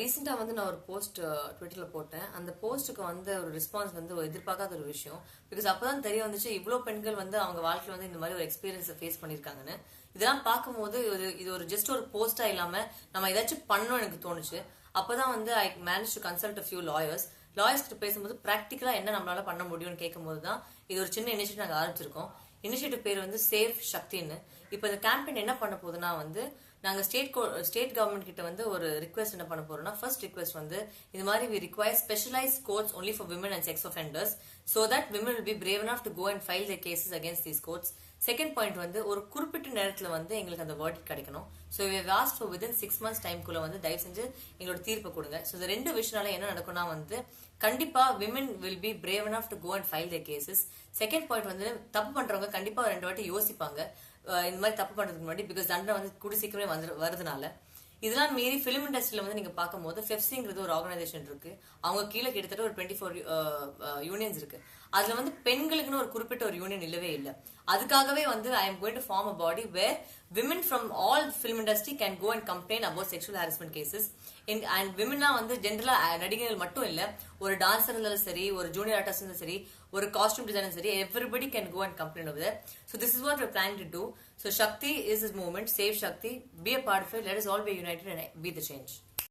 ரீசெண்டாக வந்து நான் ஒரு போஸ்ட் ட்விட்டரில் போட்டேன். அந்த போஸ்ட்டுக்கு வந்து ஒரு ரெஸ்பான்ஸ் வந்து எதிர்பார்க்காத ஒரு விஷயம். பிகாஸ் அப்போ தான் தெரிய வந்துச்சு இவ்வளோ பெண்கள் வந்து அவங்க வாழ்க்கையில் வந்து இந்த மாதிரி ஒரு எக்ஸ்பீரியன்ஸை ஃபேஸ் பண்ணியிருக்காங்கன்னு. இதெல்லாம் பார்க்கும்போது இது இது ஒரு ஜஸ்ட் ஒரு போஸ்ட்டாக இல்லாமல் நம்ம ஏதாச்சும் பண்ணணும் எனக்கு தோணுச்சு. அப்பதான் வந்து I manage to consult few lawyers lawyers கிட்ட பேசும்போது ப்ராக்டிக்கலாக என்ன நம்மளால பண்ண முடியும்னு கேட்கும்போது தான் இது ஒரு சின்ன இனிஷியேட்டிவ் நாங்கள் ஆரம்பிச்சிருக்கோம். இனிஷியேட்டிவ் பேர் வந்து சேஃப் சக்தின்னு இப்போ இந்த கேம்பெயின் என்ன பண்ண போகுதுன்னா வந்து நாங்கள் ஸ்டேட் ஸ்டேட் கவர்மெண்ட் கிட்ட வந்து ஒரு ரிக்வெஸ்ட் என்ன பண்ண போறோம்னா ஃபர்ஸ்ட் ரிக்வெஸ்ட் வந்து இது மாதிரி we require specialise courts only for women and sex offenders so that women will be brave enough to go and file the cases against these courts second point வந்து ஒரு குறிப்பிட்ட நேரத்தில் வந்து எங்களுக்கு அந்த வேர்ட் கிடைக்கணும். So we last for within six months டைம்குள்ள வந்து தயவு செஞ்சு எங்களோட தீர்ப்பு கொடுங்க. ஸோ இந்த ரெண்டு விஷயனால என்ன நடக்கும்னா வந்து கண்டிப்பா women will be brave enough to go and file the cases second point வந்து தப்பு பண்றவங்க கண்டிப்பா ரெண்டு வாட்டி யோசிப்பாங்க. இந்த மாதிரி தப்பு பண்றதுக்கு முன்னாடி பிகாஸ் தண்டனை வந்து கூடி சீக்கிரமே வந்து வருதுனால. இதெல்லாம் மீறி ஃபிலிம் இண்டஸ்ட்ரியில வந்து நீங்க பார்க்கும்போது ஃபெப்சிங்கிறது ஒரு ஆர்கனைசேஷன் இருக்கு. அவங்க கீழே கிட்டத்தட்ட ஒரு டுவெண்ட்டி ஃபோர் யூனியன்ஸ் இருக்கு. அதுல வந்து பெண்களுக்குன்னு ஒரு குறிப்பிட்ட ஒரு யூனியன் இல்லவே இல்லை. அதுக்காகவே வந்து I am going to form a body where women from all film industry can go and complain about sexual harassment cases and விமனா வந்து ஜென்ரலா நடிகர்கள் மட்டும் இல்ல ஒரு டான்ஸர் இருந்தாலும் சரி ஒரு ஜூனியர் ஆர்டிஸ்ட் இருந்தாலும் சரி ஒரு காஸ்டியூம் டிசைனர் சரி everybody can go and complaint over so this is what you plan to do so Shakti is is movement save Shakti be a part part let us all be united and be the change